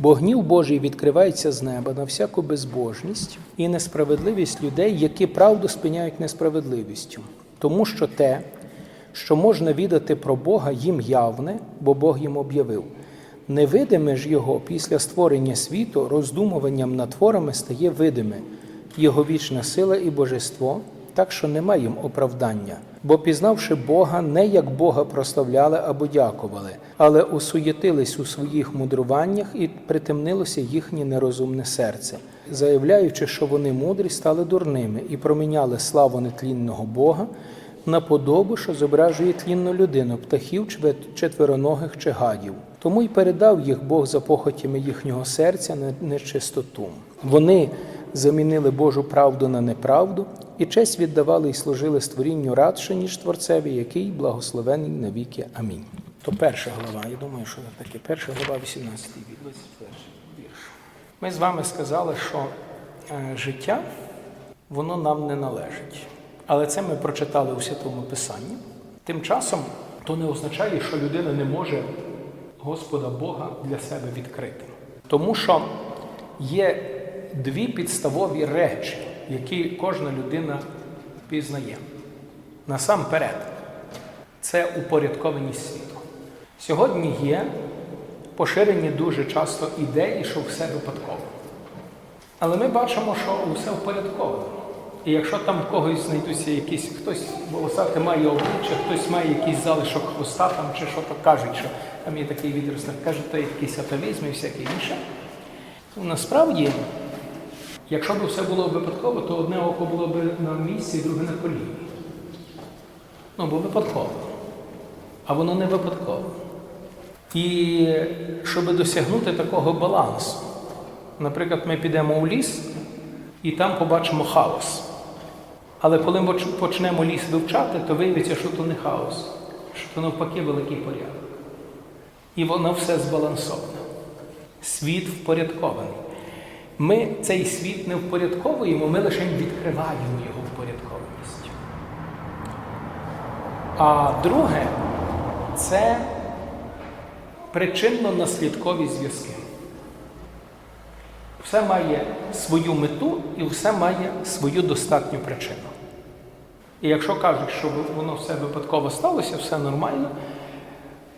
Бо гнів Божий відкривається з неба на всяку безбожність і несправедливість людей, які правду спиняють несправедливістю. Тому що те, що можна відати про Бога, їм явне, бо Бог їм об'явив. Невидиме ж його після створення світу роздумуванням над творами стає видиме, його вічна сила і божество, так що нема їм оправдання. Бо пізнавши Бога, не як Бога прославляли або дякували, але осуєтились у своїх мудруваннях і притемнилося їхнє нерозумне серце, заявляючи, що вони мудрі, стали дурними і проміняли славу нетлінного Бога на подобу, що зображує тлінну людину, птахів, четвероногих чи гадів. Тому й передав їх Бог за похотями їхнього серця на нечистоту. Вони замінили Божу правду на неправду і честь віддавали і служили створінню радше, ніж Творцеві, який благословений навіки. Амінь. То перша глава, я думаю, що це таке. Перша глава, 18 вірш, 21 вірш. Ми з вами сказали, що е, життя воно нам не належить. Але це ми прочитали у Святому Писанні. Тим часом то не означає, що людина не може Господа Бога для себе відкрити. Тому що є дві підставові речі, які кожна людина пізнає. Насамперед, це упорядкованість світу. Сьогодні є поширені дуже часто ідеї, що все випадково. Але ми бачимо, що усе впорядковано. І якщо там в когось знайдуться якісь, хтось волосати має обличчя, хтось має якийсь залишок хвоста там, чи що то кажуть, що там є такий відросток, кажуть, то є якийсь атовізм і всяке інше. Ну, Насправді, якщо б все було випадково, то одне око було б на місці, друге на коліні. Ну, бо випадково. А воно не випадково. І щоб досягнути такого балансу, наприклад, ми підемо у ліс і там побачимо хаос. Але коли ми почнемо ліс вивчати, то виявиться, що то не хаос, що то навпаки великий порядок. І воно все збалансоване. Світ впорядкований. Ми цей світ не впорядковуємо, ми лише відкриваємо його впорядкованість. А друге це причинно-наслідкові зв'язки. Все має свою мету і все має свою достатню причину. І якщо кажуть, що воно все випадково сталося, все нормально,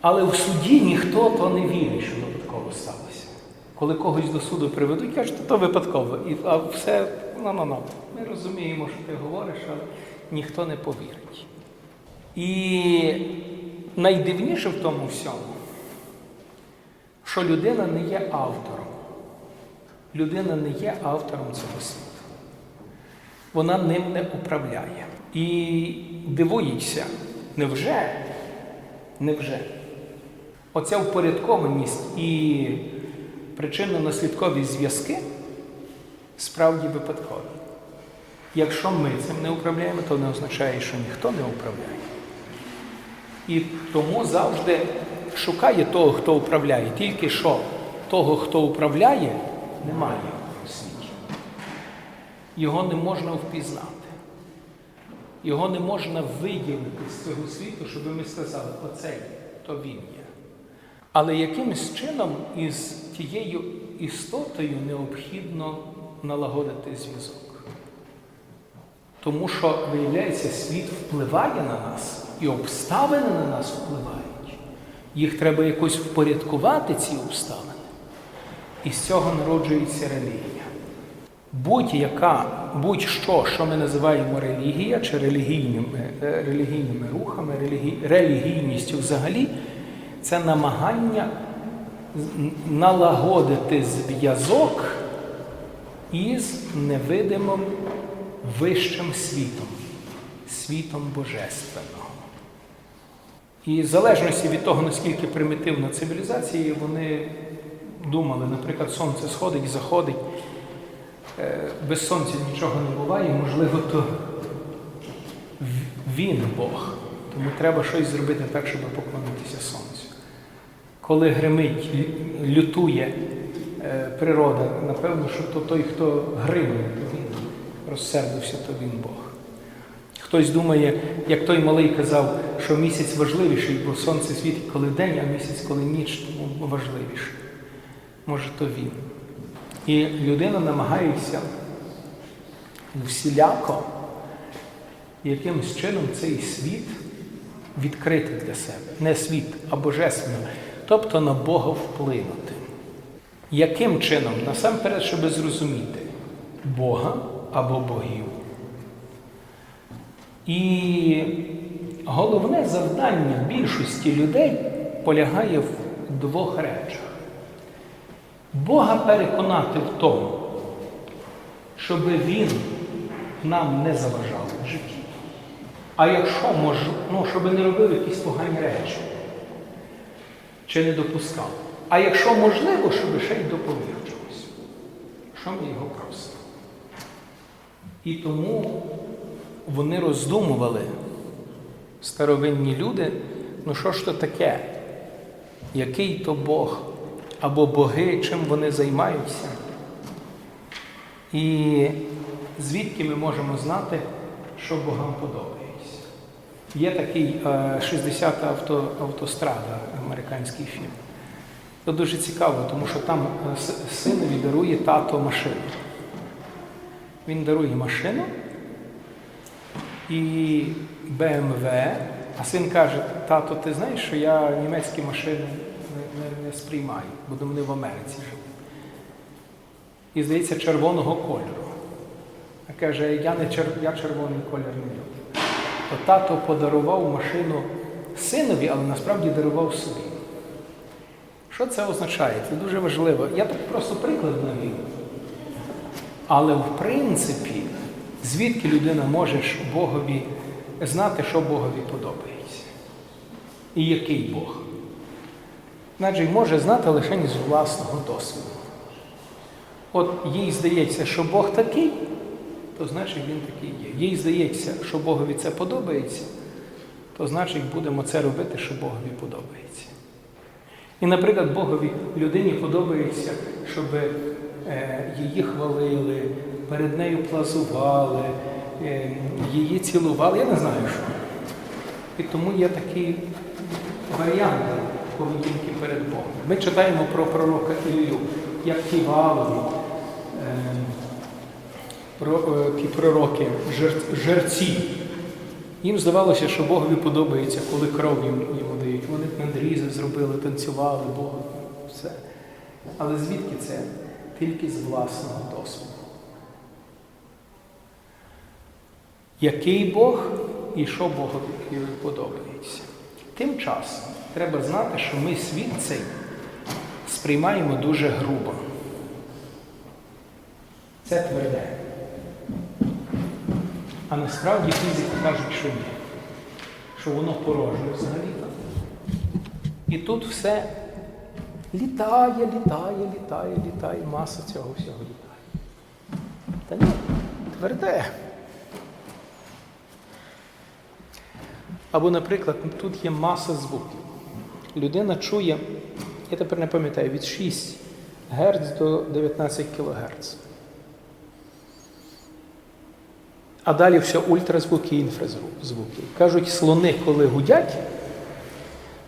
але в суді ніхто то не вірить, що випадково сталося. Коли когось до суду приведуть, кажуть, то випадково. І, а все, ну, ну, ну. Ми розуміємо, що ти говориш, але ніхто не повірить. І найдивніше в тому всьому, що людина не є автором. Людина не є автором цього світу. Вона ним не управляє. І дивується, невже? Невже? Оця впорядкованість і причинно-наслідкові зв'язки справді випадкові. Якщо ми цим не управляємо, то не означає, що ніхто не управляє. І тому завжди шукає того, хто управляє. Тільки що того, хто управляє, немає у світі. Його не можна впізнати. Його не можна виділити з цього світу, щоб ми сказали, оцей, то він є. Але якимось чином із тією істотою необхідно налагодити зв'язок. Тому що, виявляється, світ впливає на нас, і обставини на нас впливають. Їх треба якось впорядкувати, ці обставини. І з цього народжується релігія. Будь-яка, будь-що, що ми називаємо релігія чи релігійними, е, релігійними рухами, релігі, релігійністю взагалі, це намагання налагодити зв'язок із невидимим вищим світом, світом Божественного. І в залежності від того, наскільки примітивна цивілізація, вони думали, наприклад, сонце сходить, заходить, е, без сонця нічого не буває, можливо, то він Бог. Тому треба щось зробити так, щоб поклонитися сонцю. Коли гримить, лютує е, природа, напевно, що то той, хто гримує, то він розсердився, то він Бог. Хтось думає, як той малий казав, що місяць важливіший, бо сонце світить коли день, а місяць коли ніч, тому важливіше. може то він. І людина намагається всіляко якимось чином цей світ відкрити для себе. Не світ, а божественно, тобто на Бога вплинути. Яким чином? Насамперед, щоб зрозуміти Бога або богів. І головне завдання більшості людей полягає в двох речах. Бога переконати в тому, щоб Він нам не заважав в житті. А якщо мож, ну, щоб не робив якісь погані речі, чи не допускав. А якщо можливо, щоб ще й доповів чогось, ми його просимо. І тому вони роздумували, старовинні люди, ну що ж то таке? Який то Бог? Або боги, чим вони займаються? І звідки ми можемо знати, що богам подобається? Є такий е, 60-та авто, автострада, американський фільм. Це дуже цікаво, тому що там е, синові дарує тато машину. Він дарує машину і BMW, а син каже, тато, ти знаєш, що я німецькі машини не, не, не сприймаю, бо вони в Америці живуть. І здається, червоного кольору. А каже, я, не чер... я червоний колір не люблю. То тато подарував машину синові, але насправді дарував собі. Що це означає? Це дуже важливо. Я тут просто приклад навів. Але в принципі, звідки людина може Богові знати, що Богові подобається? І який Бог? Значить, може знати лише з власного досвіду. От їй здається, що Бог такий, то значить він такий є. Їй здається, що Богові це подобається, то значить будемо це робити, що Богові подобається. І, наприклад, Богові людині подобається, щоб е, її хвалили, перед нею плазували, е, її цілували, я не знаю що. І тому є такі варіанти поведінки перед Богом. Ми читаємо про пророка Ілію, як е, про, е, ті пророки, жерці. Їм здавалося, що Богові подобається, коли кров їм йому дають. Вони надрізи зробили, танцювали Богу, все. Але звідки це? Тільки з власного досвіду. Який Бог і що Богові подобається? Тим часом треба знати, що ми світ цей сприймаємо дуже грубо. Це тверде. А насправді фізики кажуть, що ні. Що воно порожнє взагалі-то. І тут все літає, літає, літає, літає, маса цього всього літає. Та ні, тверде. Або, наприклад, тут є маса звуків. Людина чує, я тепер не пам'ятаю, від 6 Гц до 19 кГц. А далі все ультразвуки і інфразвуки. Кажуть, слони, коли гудять,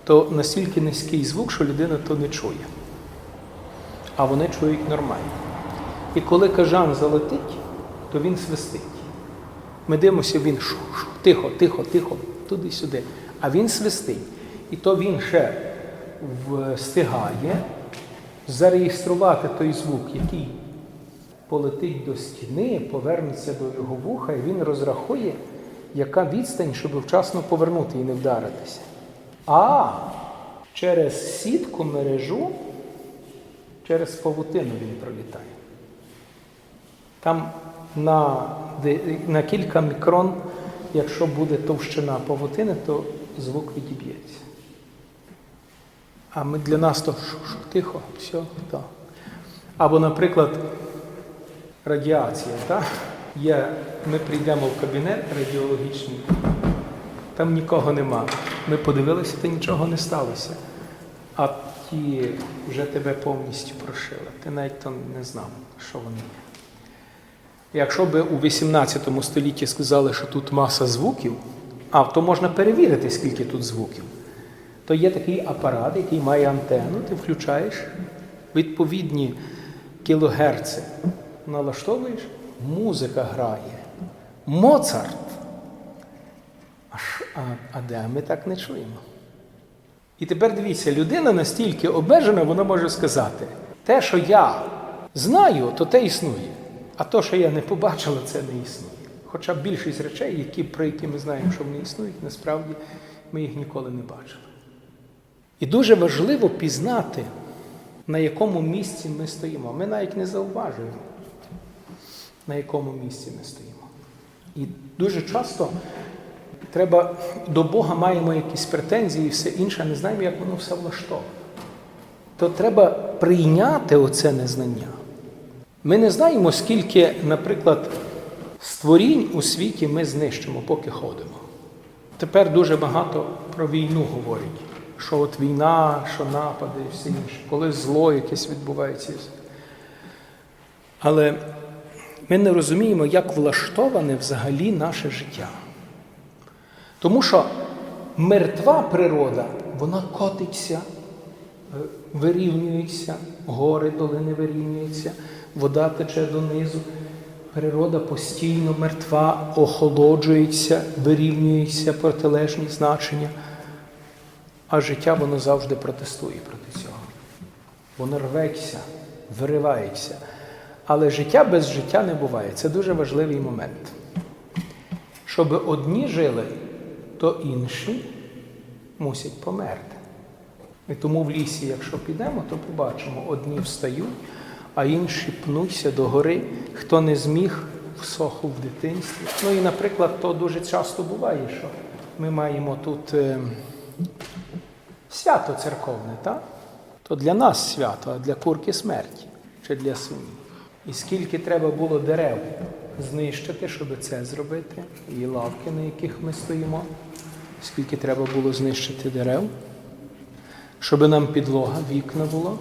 то настільки низький звук, що людина то не чує. А вони чують нормально. І коли кажан залетить, то він свистить. Ми дивимося, він шу, шу, тихо, тихо, тихо, туди-сюди. А він свистить. І то він ще встигає зареєструвати той звук, який полетить до стіни, повернеться до його вуха, і він розрахує, яка відстань, щоб вчасно повернути і не вдаритися. А через сітку мережу, через павутину він пролітає. Там на, на кілька мікрон, якщо буде товщина павутини, то звук відіб'ється. А ми для нас то ш- ш- тихо, все, так. Або, наприклад, радіація. Так? Є, ми прийдемо в кабінет радіологічний, там нікого нема. Ми подивилися, та нічого не сталося. А ті вже тебе повністю прошили. Ти навіть то не знав, що вони є. Якщо би у 18 столітті сказали, що тут маса звуків, а то можна перевірити, скільки тут звуків, то є такий апарат, який має антенну, ти включаєш, відповідні кілогерци налаштовуєш, музика грає. Моцарт. А, а, де ми так не чуємо? І тепер дивіться, людина настільки обмежена, вона може сказати: те, що я знаю, то те існує. А то, що я не побачила, це не існує. Хоча більшість речей, які, про які ми знаємо, що вони існують, насправді ми їх ніколи не бачили. І дуже важливо пізнати, на якому місці ми стоїмо. Ми навіть не зауважуємо, на якому місці ми стоїмо. І дуже часто треба до Бога маємо якісь претензії і все інше, не знаємо, як воно все влаштоване. То треба прийняти оце незнання. Ми не знаємо, скільки, наприклад, створінь у світі ми знищимо, поки ходимо. Тепер дуже багато про війну говорять, що от війна, що напади і все інше, коли зло якесь відбувається. Але ми не розуміємо, як влаштоване взагалі наше життя. Тому що мертва природа, вона котиться, е, вирівнюється, гори, долини вирівнюються, вода тече донизу. Природа постійно мертва, охолоджується, вирівнюється протилежні значення. А життя воно завжди протестує проти цього. Воно рветься, виривається. Але життя без життя не буває. Це дуже важливий момент. Щоб одні жили, то інші мусять померти. І тому в лісі, якщо підемо, то побачимо, одні встають, а інші пнуться до гори. Хто не зміг, всохв в дитинстві. Ну і, наприклад, то дуже часто буває, що ми маємо тут е, свято церковне, так? То для нас свято, а для курки смерті чи для свині. І скільки треба було дерев знищити, щоб це зробити, і лавки, на яких ми стоїмо, скільки треба було знищити дерев, щоб нам підлога, вікна було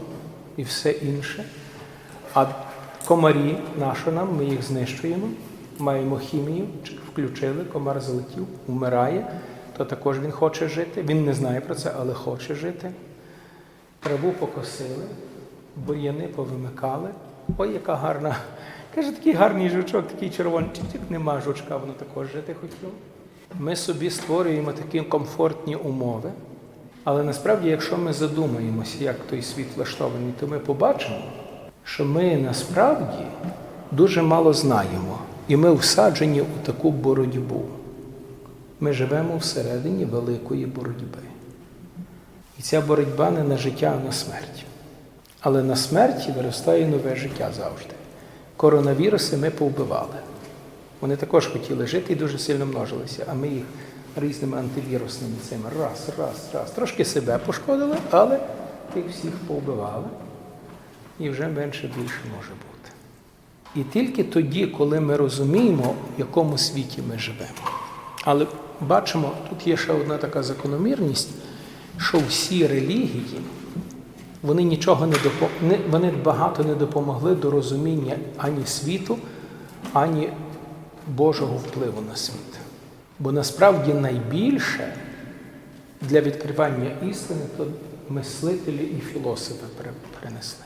і все інше. А комарі, нащо нам, ми їх знищуємо, маємо хімію, включили, комар залетів, вмирає, то також він хоче жити. Він не знає про це, але хоче жити. Траву покосили, бур'яни повимикали. Ой, яка гарна. Каже, такий гарний жучок, такий червоний. Чик-чик, нема жучка, воно також жити хотіло. Ми собі створюємо такі комфортні умови. Але насправді, якщо ми задумаємося, як той світ влаштований, то ми побачимо, що ми насправді дуже мало знаємо, і ми всаджені у таку боротьбу. Ми живемо всередині великої боротьби. І ця боротьба не на життя, а на смерть. Але на смерті виростає нове життя завжди. Коронавіруси ми повбивали. Вони також хотіли жити і дуже сильно множилися, а ми їх різними антивірусними цими раз, раз, раз. Трошки себе пошкодили, але тих всіх повбивали. І вже менше більше може бути. І тільки тоді, коли ми розуміємо, в якому світі ми живемо. Але бачимо, тут є ще одна така закономірність, що всі релігії, вони нічого не допомогли, вони багато не допомогли до розуміння ані світу, ані Божого впливу на світ. Бо насправді найбільше для відкривання істини то мислителі і філософи принесли.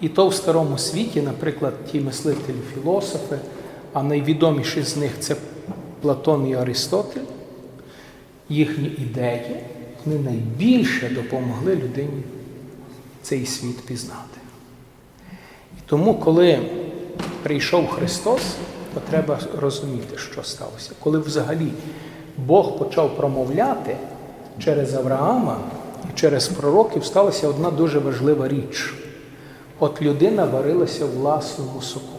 І то в старому світі, наприклад, ті мислителі філософи, а найвідоміші з них це Платон і Аристотель, їхні ідеї, вони найбільше допомогли людині цей світ пізнати. І тому, коли прийшов Христос, то треба розуміти, що сталося. Коли взагалі Бог почав промовляти через Авраама і через пророків, сталася одна дуже важлива річ. От людина варилася власному соку.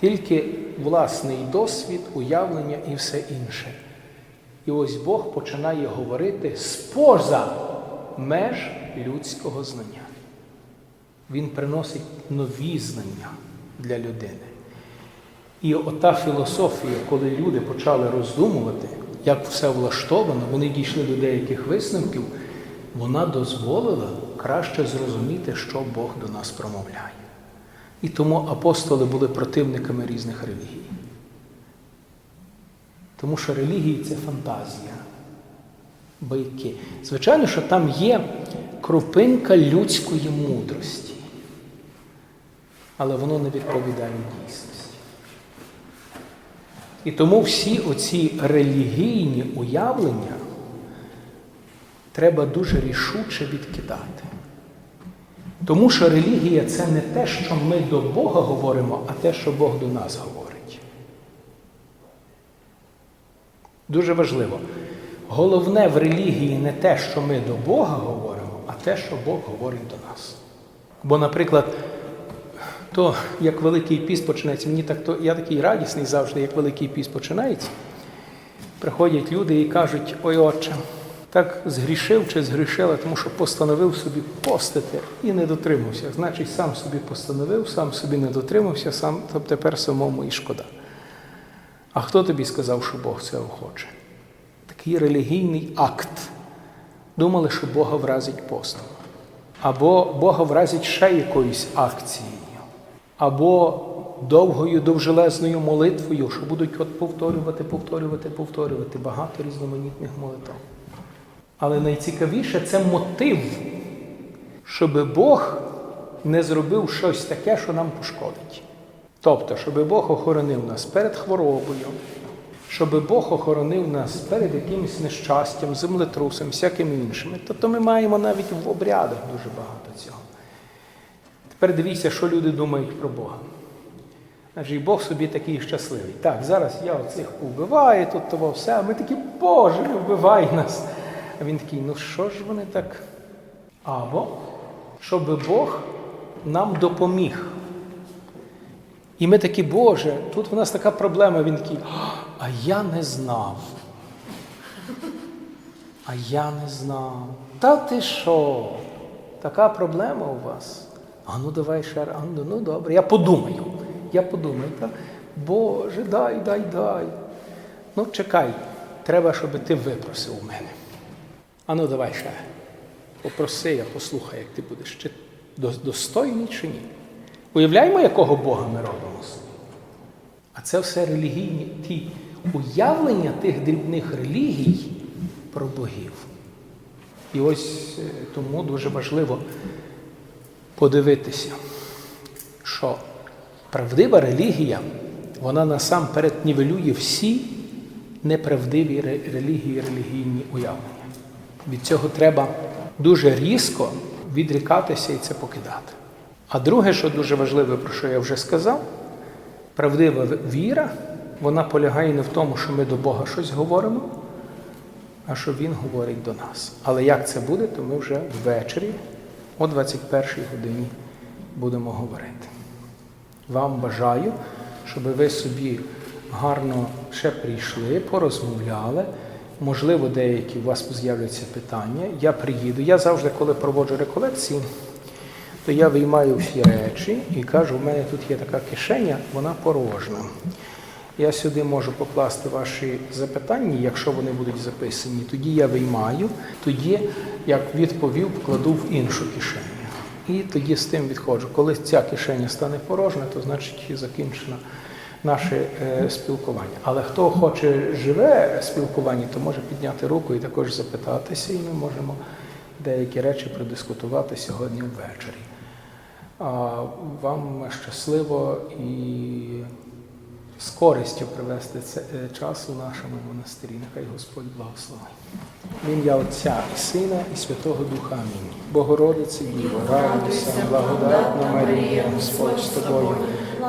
Тільки власний досвід, уявлення і все інше. І ось Бог починає говорити споза меж людського знання. Він приносить нові знання для людини. І ота філософія, коли люди почали роздумувати, як все влаштовано, вони дійшли до деяких висновків, вона дозволила краще зрозуміти, що Бог до нас промовляє. І тому апостоли були противниками різних релігій. Тому що релігії це фантазія, байки. Звичайно, що там є крупинка людської мудрості. Але воно не відповідає дійсності. І тому всі оці релігійні уявлення треба дуже рішуче відкидати. Тому що релігія це не те, що ми до Бога говоримо, а те, що Бог до нас говорить. Дуже важливо. Головне в релігії не те, що ми до Бога говоримо, а те, що Бог говорить до нас. Бо, наприклад, то як Великий піст починається, мені так то я такий радісний завжди, як Великий піст починається. Приходять люди і кажуть, ой отче, так згрішив чи згрішила, тому що постановив собі постити і не дотримався. Значить, сам собі постановив, сам собі не дотримався, сам тобто тепер самому і шкода. А хто тобі сказав, що Бог це охоче? Такий релігійний акт. Думали, що Бога вразить постом. Або Бога вразить ще якоюсь акцією, або довгою довжелезною молитвою, що будуть от повторювати, повторювати, повторювати багато різноманітних молитв. Але найцікавіше це мотив, щоб Бог не зробив щось таке, що нам пошкодить. Тобто, щоб Бог охоронив нас перед хворобою, щоб Бог охоронив нас перед якимось нещастям, землетрусом, всякими іншими. Тобто ми маємо навіть в обрядах дуже багато цього. Тепер дивіться, що люди думають про Бога. Значить, Бог собі такий щасливий. Так, зараз я оцих повбиваю, тут того все, а ми такі, Боже, вбивай нас. А він такий, ну що ж вони так? Або щоб Бог нам допоміг. І ми такі, Боже, тут в нас така проблема. Він такий, а я не знав. А я не знав. Та ти що? Така проблема у вас? А ну давай ще раз. Ну, ну добре, я подумаю. Я подумаю, так? Боже, дай, дай, дай. Ну, чекай, треба, щоб ти випросив у мене. А ну давай ще. Попроси, я послухаю, як ти будеш. Чи достойний чи ні? Уявляємо, якого Бога ми робимо. А це все релігійні ті уявлення тих дрібних релігій про богів. І ось е, тому дуже важливо подивитися, що правдива релігія, вона насамперед нівелює всі неправдиві релігії, релігійні уявлення. Від цього треба дуже різко відрікатися і це покидати. А друге, що дуже важливе, про що я вже сказав, правдива віра, вона полягає не в тому, що ми до Бога щось говоримо, а що Він говорить до нас. Але як це буде, то ми вже ввечері, о 21-й годині, будемо говорити. Вам бажаю, щоб ви собі гарно ще прийшли, порозмовляли. Можливо, деякі у вас з'являться питання. Я приїду. Я завжди, коли проводжу реколекції, то я виймаю всі речі і кажу, у мене тут є така кишеня, вона порожна. Я сюди можу покласти ваші запитання, якщо вони будуть записані. Тоді я виймаю, тоді, як відповів, покладу в іншу кишеню. І тоді з тим відходжу. Коли ця кишеня стане порожня, то значить закінчено наше е, спілкування. Але хто хоче живе спілкування, то може підняти руку і також запитатися, і ми можемо деякі речі продискутувати сьогодні ввечері. А вам щасливо і з користю привести цей час у нашому монастирі. Нехай Господь благословить. В ім'я Отця і Сина, і Святого Духа. Амінь. Богородице Діво, радуйся, благодатна Марія, Господь з тобою,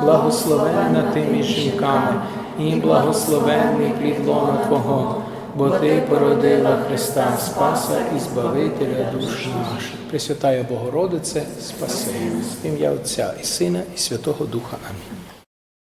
благословенна ти між жінками, і благословенний плід Твого, бо Ти породила Христа Спаса і Збавителя душ наших. Пресвятая Богородице, спаси. В ім'я Отця і Сина, і Святого Духа. Амінь.